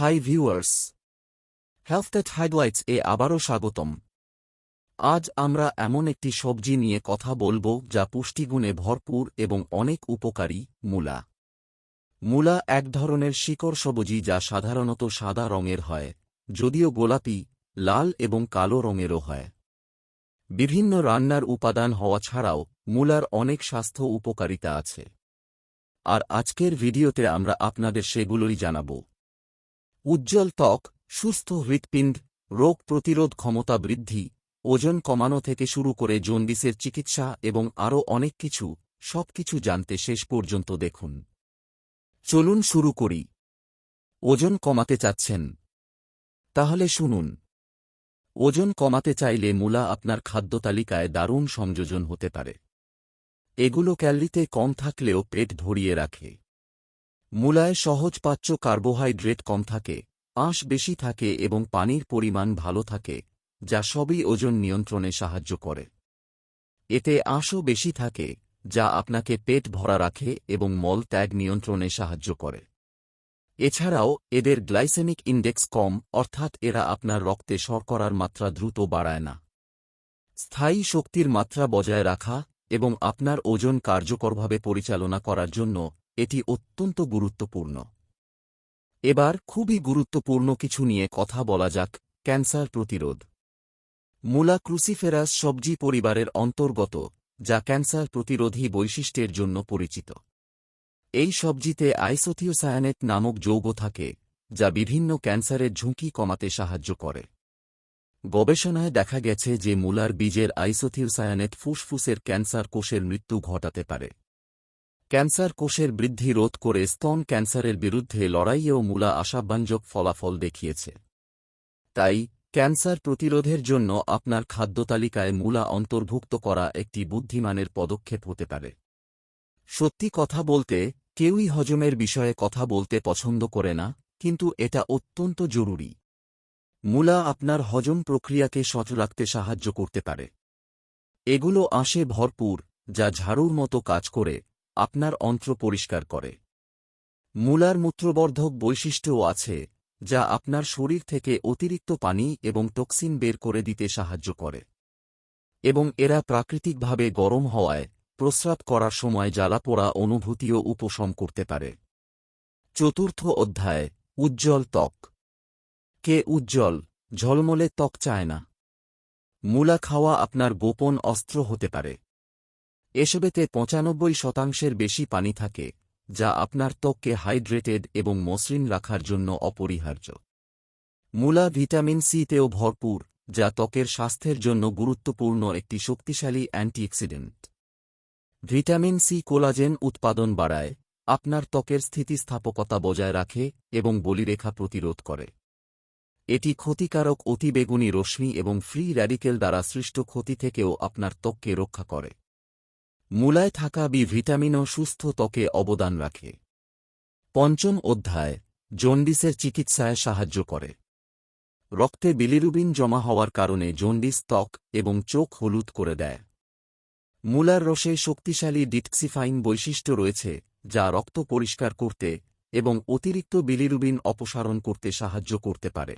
High viewers হেলথটেট highlights এ আবারও স্বাগতম। আজ আমরা এমন একটি সবজি নিয়ে কথা বলব যা পুষ্টিগুণে ভরপুর এবং অনেক উপকারী, মূলা। মূলা এক ধরনের শিকড় সবজি যা সাধারণত সাদা রঙের হয়, যদিও গোলাপি, লাল এবং কালো রঙেরও হয়। বিভিন্ন রান্নার উপাদান হওয়া ছাড়াও মূলার অনেক স্বাস্থ্য উপকারিতা আছে। আর আজকের ভিডিওতে আমরা আপনাদের সেগুলোই জানাব। উজ্জ্বল ত্বক, সুস্থ হৃৎপিণ্ড, রোগ প্রতিরোধ ক্ষমতা বৃদ্ধি, ওজন কমানো থেকে শুরু করে জন্ডিসের চিকিৎসা এবং আরও অনেক কিছু, সবকিছু জানতে শেষ পর্যন্ত দেখুন। চলুন শুরু করি। ওজন কমাতে চাচ্ছেন। তাহলে শুনুন। ওজন কমাতে চাইলে মূলা আপনার খাদ্য তালিকায় দারুণ সংযোজন হতে পারে। এগুলো ক্যালরিতে কম থাকলেও পেট ভরিয়ে রাখে। মূলায় সহজ পাচ্য কার্বোহাইড্রেট কম থাকে, আঁশ বেশি থাকে এবং পানির পরিমাণ ভালো থাকে, যা সবই ওজন নিয়ন্ত্রণে সাহায্য করে। এতে আঁশও বেশি থাকে, যা আপনাকে পেট ভরা রাখে এবং মল ত্যাগ নিয়ন্ত্রণে সাহায্য করে। এছাড়াও, এদের গ্লাইসেমিক ইন্ডেক্স কম, অর্থাৎ এরা আপনার রক্তে শর্করার মাত্রা দ্রুত বাড়ায় না। স্থায়ী শক্তির মাত্রা বজায় রাখা এবং আপনার ওজন কার্যকরভাবে পরিচালনা করার জন্য এটি অত্যন্ত গুরুত্বপূর্ণ। এবার খুবই গুরুত্বপূর্ণ কিছু নিয়ে কথা বলা যাক ক্যান্সার প্রতিরোধ। মূলা ক্রুসিফেরাস সবজি পরিবারের অন্তর্গত, যা ক্যান্সার প্রতিরোধী বৈশিষ্ট্যের জন্য পরিচিত। এই সবজিতে আইসোথিওসায়ানেট নামক যৌগ থাকে, যা বিভিন্ন ক্যান্সারের ঝুঁকি কমাতে সাহায্য করে। গবেষণায় দেখা গেছে যে মূলার বীজের আইসোথিওসায়ানেট ফুসফুসের ক্যান্সার কোষের মৃত্যু ঘটাতে পারে। ক্যান্সার কোষের বৃদ্ধি রোধ করে স্তন ক্যান্সারের বিরুদ্ধে লড়াইয়েও মূলা আশাব্যঞ্জক ফলাফল দেখিয়েছে। তাই, ক্যান্সার প্রতিরোধের জন্য আপনার খাদ্য তালিকায় মূলা অন্তর্ভুক্ত করা একটি বুদ্ধিমানের পদক্ষেপ হতে পারে। সত্যি কথা বলতে, কেউই হজমের বিষয়ে কথা বলতে পছন্দ করে না, কিন্তু এটা অত্যন্ত জরুরি। মূলা আপনার হজম প্রক্রিয়াকে সচল রাখতে সাহায্য করতে পারে। এগুলো আঁশে ভরপুর, যা ঝাড়ুর মতো কাজ করে আপনার অন্ত্র পরিষ্কার করে। মূলার মূত্রবর্ধক বৈশিষ্ট্যও আছে, যা আপনার শরীর থেকে অতিরিক্ত পানি এবং টক্সিন বের করে দিতে সাহায্য করে। এবং এরা প্রাকৃতিকভাবে গরম হওয়ায় প্রস্রাব করার সময় জ্বালাপোড়া অনুভূতিও উপশম করতে পারে। চতুর্থ অধ্যায়, উজ্জ্বল ত্বক। কে উজ্জ্বল, ঝলমলে ত্বক চায় না। মূলা খাওয়া আপনার গোপন অস্ত্র হতে পারে। এসবেতে পঁচানব্বই শতাংশের বেশি পানি থাকে, যা আপনার ত্বককে হাইড্রেটেড এবং মসৃণ রাখার জন্য অপরিহার্য। মূলা ভিটামিন সিতেও ভরপুর, যা ত্বকের স্বাস্থ্যের জন্য গুরুত্বপূর্ণ একটি শক্তিশালী অ্যান্টিঅক্সিডেন্ট। ভিটামিন সি কোলাজেন উৎপাদন বাড়ায়, আপনার ত্বকের স্থিতিস্থাপকতা বজায় রাখে এবং বলিরেখা প্রতিরোধ করে। এটি ক্ষতিকারক অতিবেগুনি রশ্মি এবং ফ্রি র্যাডিকেল দ্বারা সৃষ্ট ক্ষতি থেকেও আপনার ত্বককে রক্ষা করে। মূলায় থাকা বি ভিটামিনও সুস্থ ত্বকে অবদান রাখে। পঞ্চম অধ্যায় জন্ডিসের চিকিৎসায় সাহায্য করে। রক্তে বিলিরুবিন জমা হওয়ার কারণে জন্ডিস ত্বক এবং চোখ হলুদ করে দেয়। মূলার রসে শক্তিশালী ডিটক্সিফাইন বৈশিষ্ট্য রয়েছে, যা রক্ত পরিষ্কার করতে এবং অতিরিক্ত বিলিরুবিন অপসারণ করতে সাহায্য করতে পারে।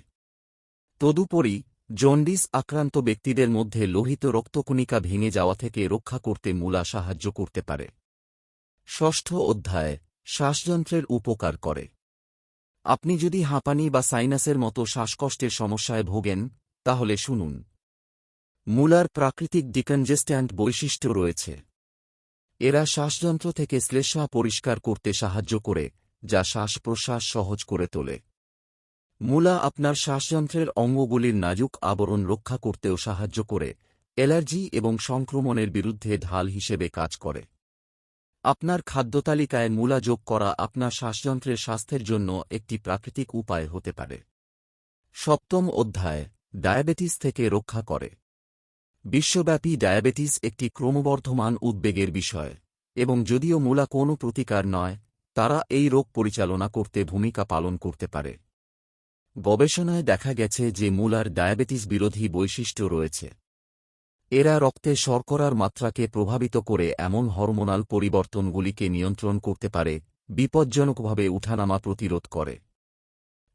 তদুপরি জন্ডিস আক্রান্ত ব্যক্তিদের মধ্যে লোহিত রক্তকণিকা ভেঙে যাওয়া থেকে রক্ষা করতে মূলা সাহায্য করতে পারে। ষষ্ঠ অধ্যায়, শ্বাসযন্ত্রের উপকার করে। আপনি যদি হাঁপানি বা সাইনাসের মতো শ্বাসকষ্টের সমস্যায় ভোগেন, তাহলে শুনুন। মূলার প্রাকৃতিক ডিকনজেস্ট্যান্ট বৈশিষ্ট্য রয়েছে। এরা শ্বাসযন্ত্র থেকে শ্লেষা পরিষ্কার করতে সাহায্য করে, যা শ্বাস প্রশ্বাস সহজ করে তোলে। মূলা আপনার শ্বাসযন্ত্রের অঙ্গগুলির নাজুক আবরণ রক্ষা করতেও সাহায্য করে অ্যালার্জি এবং সংক্রমণের বিরুদ্ধে ঢাল হিসেবে কাজ করে। আপনার খাদ্যতালিকায় মূলা যোগ করা আপনার শ্বাসযন্ত্রের স্বাস্থ্যের জন্য একটি প্রাকৃতিক উপায় হতে পারে। সপ্তম অধ্যায়, ডায়াবেটিস থেকে রক্ষা করে। বিশ্বব্যাপী ডায়াবেটিস একটি ক্রমবর্ধমান উদ্বেগের বিষয়, এবং যদিও মূলা কোনো প্রতিকার নয়, তারা এই রোগ পরিচালনা করতে ভূমিকা পালন করতে পারে। গবেষণায় দেখা গেছে যে মূলার ডায়াবেটিস বিরোধী বৈশিষ্ট্য রয়েছে। এরা রক্তে শর্করার মাত্রাকে প্রভাবিত করে এমন হরমোনাল পরিবর্তনগুলিকে নিয়ন্ত্রণ করতে পারে, বিপজ্জনকভাবে উঠানামা প্রতিরোধ করে।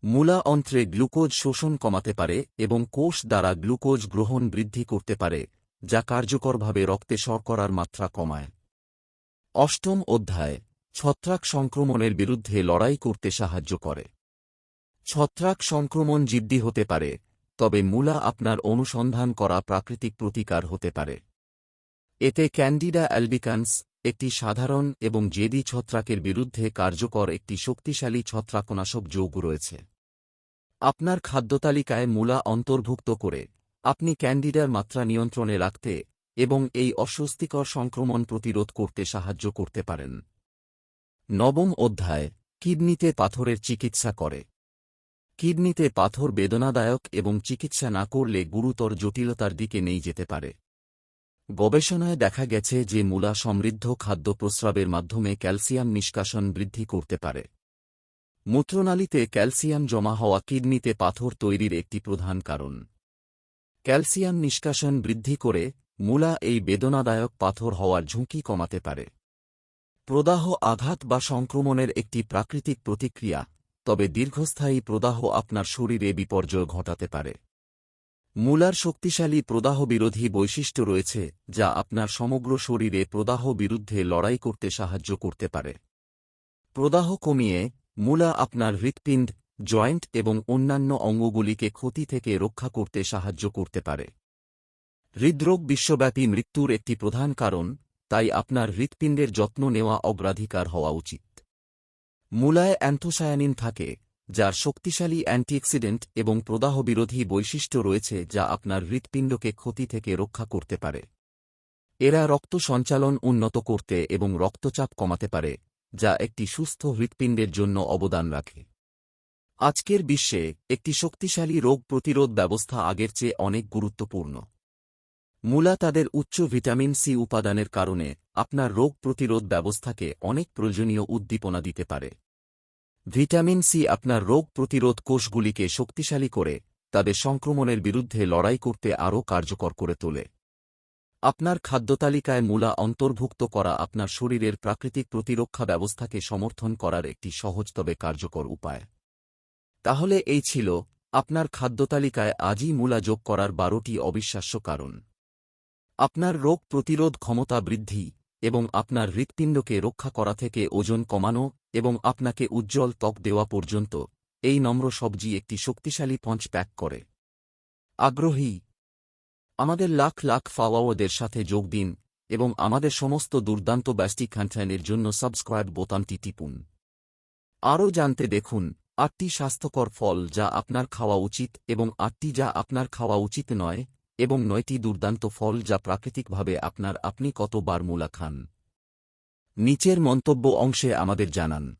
মূলা অন্ত্রে গ্লুকোজ শোষণ কমাতে পারে এবং কোষ দ্বারা গ্লুকোজ গ্রহণ বৃদ্ধি করতে পারে, যা কার্যকরভাবে রক্তে শর্করার মাত্রা কমায়। অষ্টম অধ্যায়, ছত্রাক সংক্রমণের বিরুদ্ধে লড়াই করতে সাহায্য করে। ছত্রাক সংক্রমণ জিদ্দি হতে পারে, তবে মূলা আপনার অনুসন্ধান করা প্রাকৃতিক প্রতিকার হতে পারে। এতে ক্যান্ডিডা অ্যালবিকান্স একটি সাধারণ এবং জেদি ছত্রাকের বিরুদ্ধে কার্যকর একটি শক্তিশালী ছত্রাকনাশক যৌগ রয়েছে। আপনার খাদ্যতালিকায় মূলা অন্তর্ভুক্ত করে, আপনি ক্যান্ডিডার মাত্রা নিয়ন্ত্রণে রাখতে এবং এই অস্বস্তিকর সংক্রমণ প্রতিরোধ করতে সাহায্য করতে পারেন। নবম অধ্যায়, কিডনিতে পাথরের চিকিৎসা করে। কিডনিতে পাথর বেদনাদায়ক এবং চিকিৎসা না করলে গুরুতর জটিলতার দিকে নেই যেতে পারে। গবেষণায় দেখা গেছে যে মূলা সমৃদ্ধ খাদ্য প্রস্রাবের মাধ্যমে ক্যালসিয়াম নিষ্কাশন বৃদ্ধি করতে পারে। মূত্রনালীতে ক্যালসিয়াম জমা হওয়া কিডনিতে পাথর তৈরির একটি প্রধান কারণ। ক্যালসিয়াম নিষ্কাশন বৃদ্ধি করে মূলা এই বেদনাদায়ক পাথর হওয়ার ঝুঁকি কমাতে পারে। প্রদাহ, আঘাত বা সংক্রমণের একটি প্রাকৃতিক প্রতিক্রিয়া তবে দীর্ঘস্থায়ী প্রদাহ আপনার শরীরে বিপর্যয় ঘটাতে পারে। মূলার শক্তিশালী প্রদাহ বিরোধী বৈশিষ্ট্য রয়েছে, যা আপনার সমগ্র শরীরে প্রদাহ বিরুদ্ধে লড়াই করতে সাহায্য করতে পারে। প্রদাহ কমিয়ে, মূলা আপনার হৃৎপিণ্ড, জয়েন্ট এবং অন্যান্য অঙ্গগুলিকে ক্ষতি থেকে রক্ষা করতে সাহায্য করতে পারে। হৃদরোগ বিশ্বব্যাপী মৃত্যুর একটি প্রধান কারণ, তাই আপনার হৃৎপিণ্ডের যত্ন নেওয়া অগ্রাধিকার হওয়া উচিত। মূলায় অ্যান্থোসায়ানিন থাকে, যার শক্তিশালী অ্যান্টিঅক্সিডেন্ট এবং প্রদাহ বিরোধী বৈশিষ্ট্য রয়েছে যা আপনার হৃৎপিণ্ডকে ক্ষতি থেকে রক্ষা করতে পারে। এরা রক্ত সঞ্চালন উন্নত করতে এবং রক্তচাপ কমাতে পারে, যা একটি সুস্থ হৃৎপিণ্ডের জন্য অবদান রাখে। আজকের বিশ্বে একটি শক্তিশালী রোগ প্রতিরোধ ব্যবস্থা আগের চেয়ে অনেক গুরুত্বপূর্ণ। মূলা তাদের উচ্চ ভিটামিন সি উপাদানের কারণে আপনার রোগ প্রতিরোধ ব্যবস্থাকে অনেক প্রয়োজনীয় উদ্দীপনা দিতে পারে। ভিটামিন সি আপনার রোগ প্রতিরোধ কোষগুলিকে শক্তিশালী করে, তাদের সংক্রমণের বিরুদ্ধে লড়াই করতে আরও কার্যকর করে তোলে। আপনার খাদ্যতালিকায় মূলা অন্তর্ভুক্ত করা আপনার শরীরের প্রাকৃতিক প্রতিরক্ষা ব্যবস্থাকে সমর্থন করার একটি সহজ তবে কার্যকর উপায়। তাহলে এই ছিল আপনার খাদ্যতালিকায় আজই মূলা যোগ করার বারোটি অবিশ্বাস্য কারণ। আপনার রোগ প্রতিরোধ ক্ষমতা বৃদ্ধি এবং আপনার হৃৎপিণ্ডকে রক্ষা করা থেকে ওজন কমানো এবং আপনাকে উজ্জ্বল ত্বক দেওয়া পর্যন্ত এই নম্র সবজি একটি শক্তিশালী পঞ্চ প্যাক করে। আগ্রহী। আমাদের লাখ লাখ ফাওয়াওদের সাথে যোগ দিন এবং আমাদের সমস্ত দুর্দান্ত ব্যষ্টি কন্টেন্টের জন্য সাবস্ক্রাইব বোতামটি টিপুন। আরও জানতে দেখুন আটটি স্বাস্থ্যকর ফল যা আপনার খাওয়া উচিত এবং আটটি যা আপনার খাওয়া উচিত নয় এবং নয়টি দুর্দান্ত ফল যা প্রাকৃতিকভাবে আপনার আপনি কতবার মূলা খান। নিচের মন্তব্য অংশে আমাদের জানান।